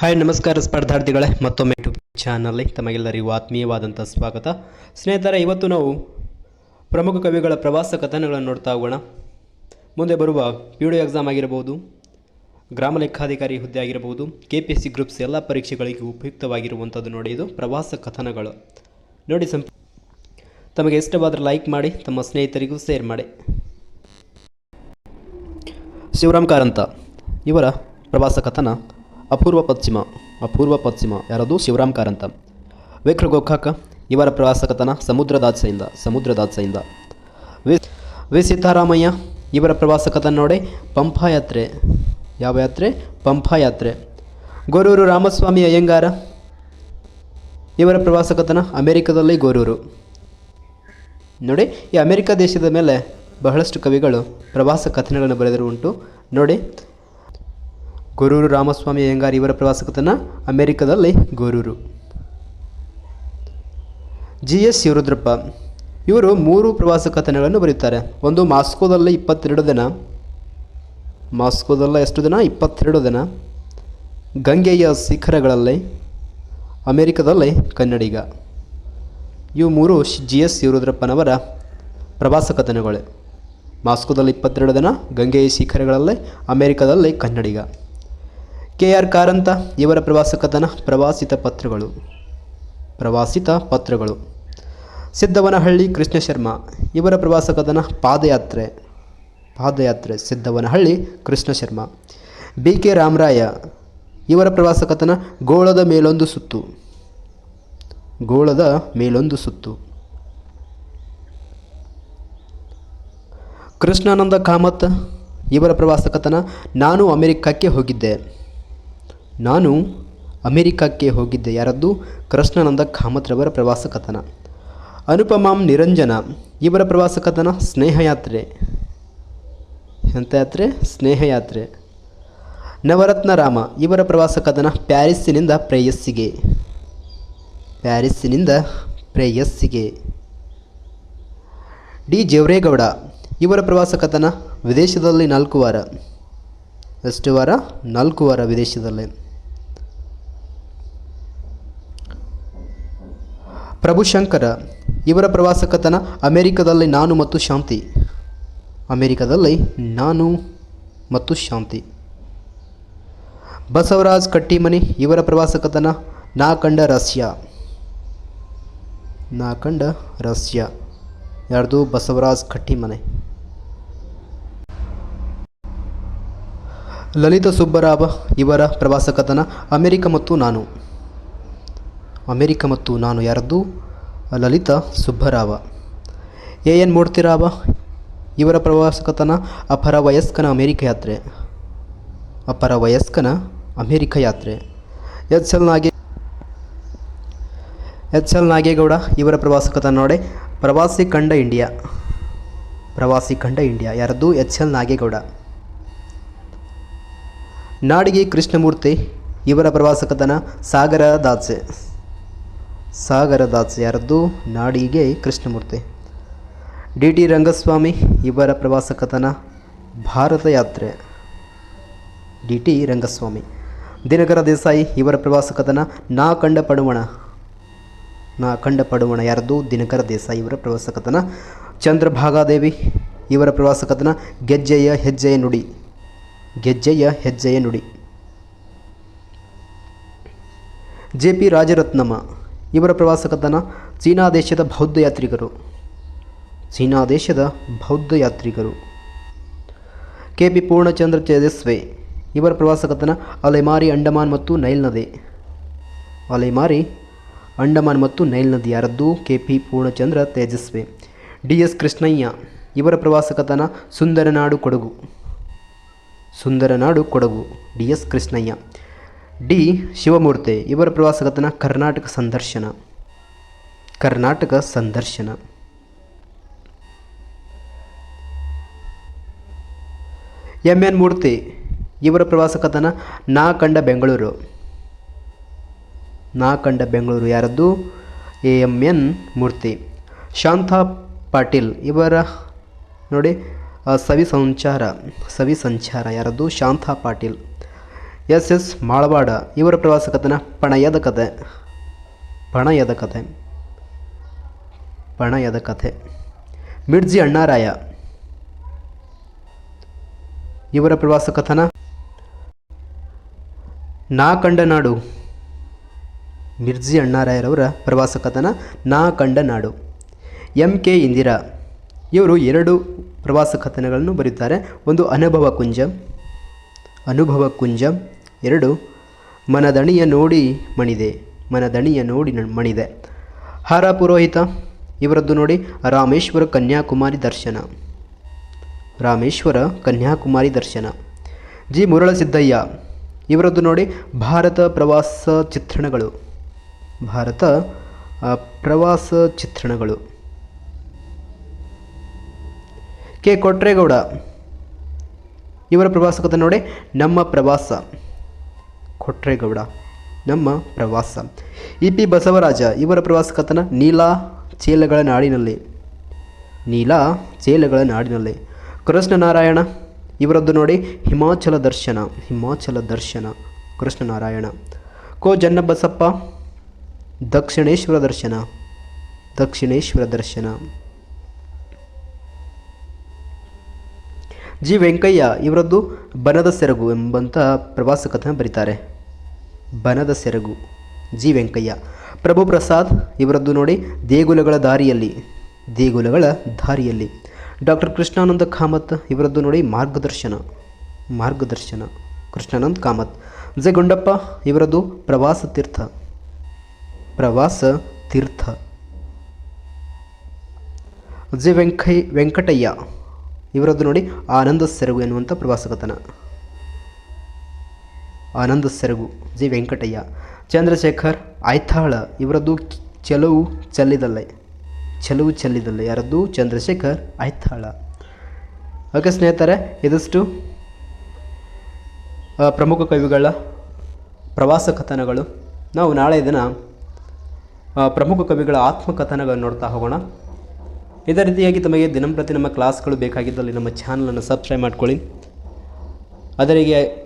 Hi, ನಮಸ್ಕಾರ ಸ್ಪರ್ಧಾರ್ಥಿಗಳೇ. ಮತ್ತೊಮ್ಮೆ YouTube ಚಾನಲ್ಲಿ ತಮಗೆಲ್ಲರಿಗೂ ಆತ್ಮೀಯವಾದಂಥ ಸ್ವಾಗತ. ಸ್ನೇಹಿತರೆ, ಇವತ್ತು ನಾವು ಪ್ರಮುಖ ಕವಿಗಳ ಪ್ರವಾಸ ಕಥನಗಳನ್ನು ನೋಡ್ತಾ ಹೋಗೋಣ. ಮುಂದೆ ಬರುವ ಪಿ ಡಿ ಎಕ್ಸಾಮ್ ಆಗಿರಬಹುದು ಗ್ರಾಮ ಲೆಕ್ಕಾಧಿಕಾರಿ ಹುದ್ದೆ ಆಗಿರಬಹುದು K P S C groups ಎಲ್ಲ ಪರೀಕ್ಷೆಗಳಿಗೆ ಉಪಯುಕ್ತವಾಗಿರುವಂಥದ್ದು ನೋಡಿ, ಇದು ಪ್ರವಾಸ ಕಥನಗಳು. ನೋಡಿ ಸಂಪ, ತಮಗೆ ಇಷ್ಟವಾದರೆ ಲೈಕ್ ಮಾಡಿ, ತಮ್ಮ ಸ್ನೇಹಿತರಿಗೂ ಶೇರ್ ಮಾಡಿ. ಶಿವರಾಮ್ ಕಾರಂತ, ಇವರ ಪ್ರವಾಸ ಕಥನ ಅಪೂರ್ವ ಪಶ್ಚಿಮ ಅಪೂರ್ವ ಪಶ್ಚಿಮ, ಯಾರದು ಶಿವರಾಮ್ ಕಾರಂತ ವಿಕ್ರ ಗೋಖಾಕ ಇವರ ಪ್ರವಾಸ ಕಥನ ಸಮುದ್ರದಾಚೆಯಿಂದ ಸಮುದ್ರದಾಚೆಯಿಂದ ವಿ ವಿ ಇವರ ಪ್ರವಾಸ ಕಥನ ನೋಡಿ ಪಂಪಾ ಯಾತ್ರೆ. ಯಾವ ಯಾತ್ರೆ? ಪಂಪಾ ಯಾತ್ರೆ. ಗೊರೂರು ರಾಮಸ್ವಾಮಿ ಅಯ್ಯಂಗಾರ, ಇವರ ಪ್ರವಾಸ ಕಥನ ಅಮೆರಿಕದಲ್ಲಿ ಗೊರೂರು. ನೋಡಿ, ಈ ಅಮೆರಿಕ ದೇಶದ ಮೇಲೆ ಬಹಳಷ್ಟು ಕವಿಗಳು ಪ್ರವಾಸ ಕಥನಗಳನ್ನು ಬರೆದರು ಉಂಟು ನೋಡಿ ಗೊರೂರು ರಾಮಸ್ವಾಮಿ ಅಯ್ಯಂಗಾರ್ ಇವರ ಪ್ರವಾಸ ಕಥನ ಅಮೆರಿಕದಲ್ಲಿ ಗೊರೂರು. ಜಿ ಎಸ್ ಶಿವರುದ್ರಪ್ಪ ಇವರು ಮೂರು ಪ್ರವಾಸ ಕಥನಗಳನ್ನು ಬರೆಯುತ್ತಾರೆ. ಒಂದು ಮಾಸ್ಕೋದಲ್ಲಿ ಇಪ್ಪತ್ತೆರಡು ದಿನ, ಮಾಸ್ಕೋದಲ್ಲ ಎಷ್ಟು ದಿನ? ಇಪ್ಪತ್ತೆರಡು ದಿನ. ಗಂಗೆಯ ಶಿಖರಗಳಲ್ಲಿ, ಅಮೆರಿಕದಲ್ಲಿ ಕನ್ನಡಿಗ. ಇವು ಮೂರು ಜಿ ಎಸ್ ಶಿವರುದ್ರಪ್ಪನವರ ಪ್ರವಾಸ ಕಥನಗಳು. ಮಾಸ್ಕೋದಲ್ಲಿ ಇಪ್ಪತ್ತೆರಡು ದಿನ, ಗಂಗೆಯ ಶಿಖರಗಳಲ್ಲಿ ಅಮೆರಿಕದಲ್ಲಿ ಕನ್ನಡಿಗ. ಕೆ ಆರ್ ಕಾರಂತ, ಇವರ ಪ್ರವಾಸ ಕಥನ, ಪ್ರವಾಸಿತ ಪತ್ರಗಳು. ಪ್ರವಾಸಿತ ಪತ್ರಗಳು. ಸಿದ್ದವನಹಳ್ಳಿ ಕೃಷ್ಣ ಶರ್ಮಾ, ಇವರ ಪ್ರವಾಸ ಕಥನ, ಪಾದಯಾತ್ರೆ. ಪಾದಯಾತ್ರೆ, ಸಿದ್ದವನಹಳ್ಳಿ ಕೃಷ್ಣ ಶರ್ಮಾ. ಬಿ ಕೆ ರಾಮರಾಯ, ಇವರ ಪ್ರವಾಸ ಕಥನ, ಗೋಳದ ಮೇಲೊಂದು ಸುತ್ತು. ಗೋಳದ ಮೇಲೊಂದು ಸುತ್ತು. ಕೃಷ್ಣಾನಂದ ಕಾಮತ್, ಇವರ ಪ್ರವಾಸ ಕಥನ, ನಾನು ಅಮೆರಿಕಕ್ಕೆ ಹೋಗಿದ್ದೆ. ನಾನು ಅಮೆರಿಕಕ್ಕೆ ಹೋಗಿದ್ದೆ ಯಾರದ್ದು? ಕೃಷ್ಣಾನಂದ ಕಾಮತ್ರವರ ಪ್ರವಾಸ ಕಥನ ಅನುಪಮಾಂ ನಿರಂಜನ, ಇವರ ಪ್ರವಾಸ ಕಥನ ಸ್ನೇಹಯಾತ್ರೆ. ಎಂಥ ಯಾತ್ರೆ ಸ್ನೇಹಯಾತ್ರೆ. ನವರತ್ನ ರಾಮ ಇವರ ಪ್ರವಾಸ ಕಥನ ಪ್ಯಾರಿಸ್ಸಿನಿಂದ ಪ್ರೇಯಸ್ಸಿಗೆ. ಪ್ಯಾರಿಸ್ಸಿನಿಂದ ಪ್ರೇಯಸ್ಸಿಗೆ. ಡಿ. ಜವರೇಗೌಡ, ಇವರ ಪ್ರವಾಸ ಕಥನ ವಿದೇಶದಲ್ಲಿ ನಾಲ್ಕು ವಾರ. ಎಷ್ಟು ವಾರ? ನಾಲ್ಕು ವಾರ ವಿದೇಶದಲ್ಲಿ. ಪ್ರಭುಶಂಕರ ಇವರ ಪ್ರವಾಸ ಕಥನ ಅಮೆರಿಕದಲ್ಲಿ ನಾನು ಮತ್ತು ಶಾಂತಿ. ಅಮೆರಿಕದಲ್ಲಿ ನಾನು ಮತ್ತು ಶಾಂತಿ. ಬಸವರಾಜ್ ಕಟ್ಟಿಮನಿ, ಇವರ ಪ್ರವಾಸ ಕಥನ ನಾ ಕಂಡ ರಷ್ಯಾ ನಾ ಕಂಡ ರಷ್ಯಾ ಯಾರ್ದು? ಬಸವರಾಜ್ ಕಟ್ಟಿಮನೆ. ಲಲಿತ ಸುಬ್ಬರಾವ ಇವರ ಪ್ರವಾಸ ಕಥನ ಅಮೆರಿಕ ಮತ್ತು ನಾನು. ಅಮೆರಿಕ ಮತ್ತು ನಾನು ಯಾರದ್ದು? ಲಲಿತ ಸುಬ್ಬರಾವ. ಏ, ಏನು ಮೂರ್ತಿರಾವ ಇವರ ಪ್ರವಾಸಕತನ ಅಪರ ವಯಸ್ಕನ ಅಮೇರಿಕ ಯಾತ್ರೆ. ಅಪರ ವಯಸ್ಕನ ಅಮೇರಿಕ ಯಾತ್ರೆ. ಎಚ್ ಎಲ್ ನಾಗೆ ಎಚ್ ಎಲ್ ನಾಗೇಗೌಡ ಇವರ ಪ್ರವಾಸ ಕಥನ ನೋಡಿ. ಪ್ರವಾಸಿ ಕಂಡ ಇಂಡಿಯಾ. ಪ್ರವಾಸಿ ಕಂಡ ಇಂಡಿಯಾ. ಯಾರದ್ದು? ಎಚ್ ಎಲ್ ನಾಗೇಗೌಡ ನಾಡಿಗೆ ಕೃಷ್ಣಮೂರ್ತಿ, ಇವರ ಪ್ರವಾಸ ಕಥನ ಸಾಗರ ದಾಚೆ ಸಾಗರ ದಾಚೆ ಯಾರದ್ದು ನಾಡಿಗೆ ಕೃಷ್ಣಮೂರ್ತಿ. ಡಿ. ಟಿ. ರಂಗಸ್ವಾಮಿ, ಇವರ ಪ್ರವಾಸ ಕಥನ, ಭಾರತ ಯಾತ್ರೆ. ಡಿ. ಟಿ. ರಂಗಸ್ವಾಮಿ. ದಿನಕರ ದೇಸಾಯಿ, ಇವರ ಪ್ರವಾಸ ಕಥನ, ನಾ ಕಂಡ ಪಡುವಣ. ನಾ ಕಂಡ ಪಡುವಣ ಯಾರದ್ದು? ದಿನಕರ ದೇಸಾಯಿ, ಇವರ ಪ್ರವಾಸ ಕಥನ. ಚಂದ್ರಭಾಗಾದೇವಿ, ಇವರ ಪ್ರವಾಸ ಕಥನ, ಗೆಜ್ಜೆಯ ಹೆಜ್ಜೆಯ ನುಡಿ. ಗೆಜ್ಜೆಯ ಹೆಜ್ಜೆಯ ನುಡಿ. ಜೆ. ಪಿ. ರಾಜರತ್ನಮ್ಮ. ಇವರ ಪ್ರವಾಸ ಕಥನ ಚೀನಾ ದೇಶದ ಬೌದ್ಧ ಯಾತ್ರಿಕರು. ಚೀನಾ ದೇಶದ ಬೌದ್ಧ ಯಾತ್ರಿಕರು. ಕೆ ಪಿ ಪೂರ್ಣಚಂದ್ರ ತೇಜಸ್ವಿ ಇವರ ಪ್ರವಾಸ ಕಥನ ಅಲೆಮಾರಿ ಅಂಡಮಾನ್ ಮತ್ತು ನೈಲ್ ನದಿ. ಅಲೆಮಾರಿ, ಅಂಡಮಾನ್ ಮತ್ತು ನೈಲ್ ನದಿ ಯಾರದ್ದು? K P Poornachandra Tejaswi. D S Krishnaiah, ಇವರ ಪ್ರವಾಸ ಕಥನ ಸುಂದರನಾಡು Kodagu. ಸುಂದರನಾಡು Kodagu, D S Krishnaiah. D. Shivamurthy, ಇವರ ಪ್ರವಾಸ ಕಥನ ಕರ್ನಾಟಕ ಸಂದರ್ಶನ. ಕರ್ನಾಟಕ ಸಂದರ್ಶನ. ಎಂ. ಎನ್. ಮೂರ್ತಿ, ಇವರ ಪ್ರವಾಸ ಕಥನ ನಾ ಕಂಡ ಬೆಂಗಳೂರು. ನಾ ಕಂಡ ಬೆಂಗಳೂರು ಯಾರದ್ದು? A. M. N. Murthy. Shantha Patil, ಇವರ ನೋಡಿ ಸವಿ ಸಂಚಾರ ಸವಿ ಸಂಚಾರ ಯಾರದ್ದು? ಶಾಂತಾ ಪಾಟೀಲ್. ಎಸ್ ಎಸ್ ಮಾಳವಾಡ, ಇವರ ಪ್ರವಾಸ ಕಥನ ಪಣಯದ ಕಥೆ. ಪಣಯದ ಕಥೆ. ಪಣಯದ ಕಥೆ. ಮಿರ್ಜಿ ಅಣ್ಣಾರಾಯ. ಇವರ ಪ್ರವಾಸ ಕಥನ? ನಾ ಕಂಡ ನಾಡು. ಮಿರ್ಜಿ ಅಣ್ಣಾರಾಯರವರ ಪ್ರವಾಸ ಕಥನ, ನಾ ಕಂಡ ನಾಡು. M K Indira. ಇವರು ಎರಡು ಪ್ರವಾಸ ಕಥನಗಳನ್ನು ಬರೀತಾರೆ ಒಂದು ಅನುಭವ ಕುಂಜ ಅನುಭವ ಕುಂಜ ಎರಡು, ಮನದಣಿಯ ನೋಡಿ ಮಣಿದೆ, ಮನದಣಿಯ ನೋಡಿ ಮಣಿದೆ. ಹಾರ ಪುರೋಹಿತ, ಇವರದ್ದು ನೋಡಿ ರಾಮೇಶ್ವರ ಕನ್ಯಾಕುಮಾರಿ ದರ್ಶನ. ರಾಮೇಶ್ವರ ಕನ್ಯಾಕುಮಾರಿ ದರ್ಶನ. ಜಿ. ಮುರಳಸಿದ್ದಯ್ಯ, ಇವರದ್ದು ನೋಡಿ ಭಾರತ ಪ್ರವಾಸ ಚಿತ್ರಣಗಳು. ಭಾರತ ಪ್ರವಾಸ ಚಿತ್ರಣಗಳು. ಕೆ. ಕೊಟ್ರೇಗೌಡ, ಇವರ ಪ್ರವಾಸ ಕಥೆ ನೋಡಿ ನಮ್ಮ ಪ್ರವಾಸ. ಕೊಟ್ರೇಗೌಡ ನಮ್ಮ ಪ್ರವಾಸ. ಇ ಪಿ ಬಸವರಾಜ, ಇವರ ಪ್ರವಾಸ ಕಥನ ನೀಲಾ ಚೇಲಗಳ ನಾಡಿನಲ್ಲಿ. ನೀಲಾ ಚೇಲಗಳ ನಾಡಿನಲ್ಲಿ. ಕೃಷ್ಣನಾರಾಯಣ, ಇವರದ್ದು ನೋಡಿ ಹಿಮಾಚಲ ದರ್ಶನ ಹಿಮಾಚಲ ದರ್ಶನ, ಕೃಷ್ಣನಾರಾಯಣ. ಕೋ ಜನ್ನಬಸಪ್ಪ, ದಕ್ಷಿಣೇಶ್ವರ ದರ್ಶನ ದಕ್ಷಿಣೇಶ್ವರ ದರ್ಶನ. ಜಿ ವೆಂಕಯ್ಯ, ಇವರದ್ದು ಬನದ ಸೆರಗು ಎಂಬಂಥ ಪ್ರವಾಸ ಕಥನ ಬರೀತಾರೆ. ಬನದ ಸೆರಗು. ಜಿ. ವೆಂಕಯ್ಯ. ಪ್ರಭು ಪ್ರಸಾದ್ ಇವರದ್ದು ನೋಡಿ ದೇಗುಲಗಳ ದಾರಿಯಲ್ಲಿ ದೇಗುಲಗಳ ದಾರಿಯಲ್ಲಿ. ಡಾಕ್ಟರ್ ಕೃಷ್ಣಾನಂದ ಕಾಮತ್ ಇವರದ್ದು ನೋಡಿ ಮಾರ್ಗದರ್ಶನ ಮಾರ್ಗದರ್ಶನ. ಕೃಷ್ಣಾನಂದ್ ಕಾಮತ್. ಜೆ. ಗುಂಡಪ್ಪ ಇವರದ್ದು ಪ್ರವಾಸ ತೀರ್ಥ ಪ್ರವಾಸ ತೀರ್ಥ. ಜೆ. ವೆಂಕಯ್ಯ ವೆಂಕಟಯ್ಯ ಇವರದ್ದು ನೋಡಿ ಆನಂದ ಸೆರಗು ಎನ್ನುವಂಥ ಪ್ರವಾಸ ಕಥನ ಆನಂದ ಸೆರಗು. ಜಿ. ವೆಂಕಟಯ್ಯ. ಚಂದ್ರಶೇಖರ್, ಆಯ್ತಾಳ, ಇವರದ್ದು ಚೆಲುವು ಚೆಲ್ಲಿದಲ್ಲೇ. ಚೆಲುವು ಚೆಲ್ಲಿದಲ್ಲೇ. ಯಾರದ್ದು? ಚಂದ್ರಶೇಖರ್, ಆಯ್ತಾಳ. ಓಕೆ ಸ್ನೇಹಿತರೆ, ಇದಿಷ್ಟು ಪ್ರಮುಖ ಕವಿಗಳ ಪ್ರವಾಸ ಕಥನಗಳು. ನಾವು ನಾಳೆ ದಿನ ಪ್ರಮುಖ ಕವಿಗಳ ಆತ್ಮಕಥನಗಳನ್ನು ನೋಡ್ತಾ ಹೋಗೋಣ. ಇದೇ ರೀತಿಯಾಗಿ ತಮಗೆ ದಿನಂಪ್ರತಿ ನಮ್ಮ ಕ್ಲಾಸ್ಗಳು ಬೇಕಾಗಿದ್ದಲ್ಲಿ ನಮ್ಮ ಚಾನಲನ್ನು ಸಬ್ಸ್ಕ್ರೈಬ್ ಮಾಡ್ಕೊಳ್ಳಿ. ಅದರಿಗೆ